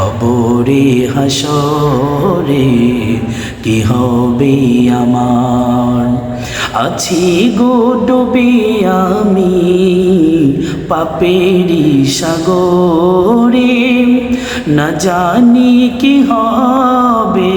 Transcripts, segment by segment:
কবরে হাসরে কি হবে আমার? আছি গো ডুবে আমি পাপেরি সাগরে, না জানি কি হবে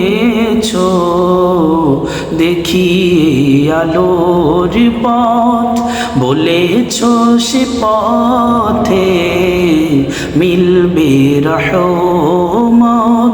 দেখি আলোর পথ বলেছ সে পথে মিলবে রহমত।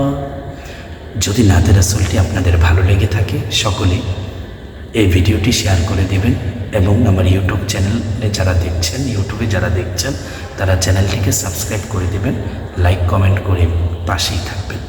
যদি নাতে আসলটি আপনাদের ভালো লেগে থাকে, সকলে এই ভিডিওটি শেয়ার করে দেবেন এবং আমার ইউটিউব চ্যানেলে যারা দেখছেন, ইউটিউবে যারা দেখছেন, তারা চ্যানেলটিকে সাবস্ক্রাইব করে দেবেন, লাইক, কমেন্ট করে পাশেই থাকবেন।